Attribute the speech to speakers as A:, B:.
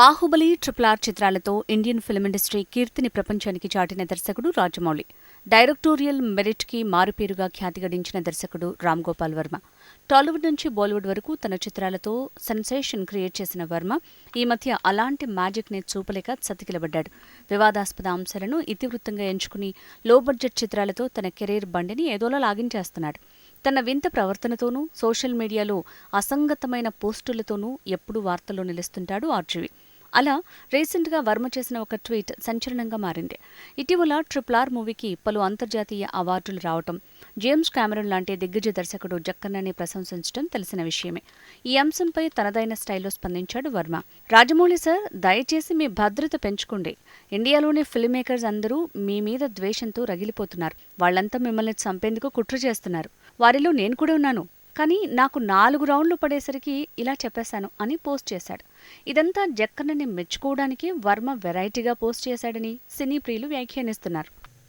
A: Baahubali triple R చిత్రాలతో Indian film industry కీర్తిని ప్రపంచానికి చాటిన దర్శకుడు రాజమౌళి. డైరెక్టోరియల్ మెరిట్కి మారుపేరుగా ఖ్యాతి గడించిన దర్శకుడు రామ్ గోపాల్ వర్మ. టాలీవుడ్ నుంచి బాలీవుడ్ వరకు తన చిత్రాలతో సెన్సేషన్ క్రియేట్ చేసిన వర్మ ఈ మధ్య అలాంటి మ్యాజిక్ని చూపలేక చతికిలబడ్డాడు వివాదాస్పద అంశాలను ఇతివృత్తంగా ఎంచుకుని లో బడ్జెట్ చిత్రాలతో తన కెరీర్ బండిని ఏదోలా లాగించేస్తున్నాడు. తన వింత ప్రవర్తనతోనూ సోషల్ మీడియాలో అసంగతమైన పోస్టులతోనూ ఎప్పుడూ వార్తల్లో నిలుస్తుంటాడు ఆర్జీవి. అలా రీసెంట్గా వర్మ చేసిన ఒక ట్వీట్ సంచలనంగా మారింది. ఇటీవల ట్రిపుల్ ఆర్ మూవీకి పలు అంతర్జాతీయ అవార్డులు రావటం జేమ్స్ కామెరన్ లాంటి దిగ్గజ దర్శకుడు జక్కన్నని ప్రశంసించడం తెలిసిన విషయమే. ఈ అంశంపై తనదైన స్టైల్లో స్పందించాడు వర్మ. రాజమౌళి సార్ దయచేసి మీ భద్రత పెంచుకోండి. ఇండియాలోని ఫిల్మ్ మేకర్స్ అందరూ మీ మీద ద్వేషంతో రగిలిపోతున్నారు. వాళ్ళంతా మిమ్మల్ని చంపేందుకు కుట్ర చేస్తున్నారు. వారిలో నేను కూడా ఉన్నాను. కానీ నాకు నాలుగు రౌండ్లు పడేసరికి ఇలా చెప్పేశాను అని పోస్ట్ చేశాడు. ఇదంతా జక్కన్నని మెచ్చుకోవడానికి వర్మ వెరైటీగా పోస్ట్ చేశాడని సినీ ప్రియులు వ్యాఖ్యానిస్తున్నారు.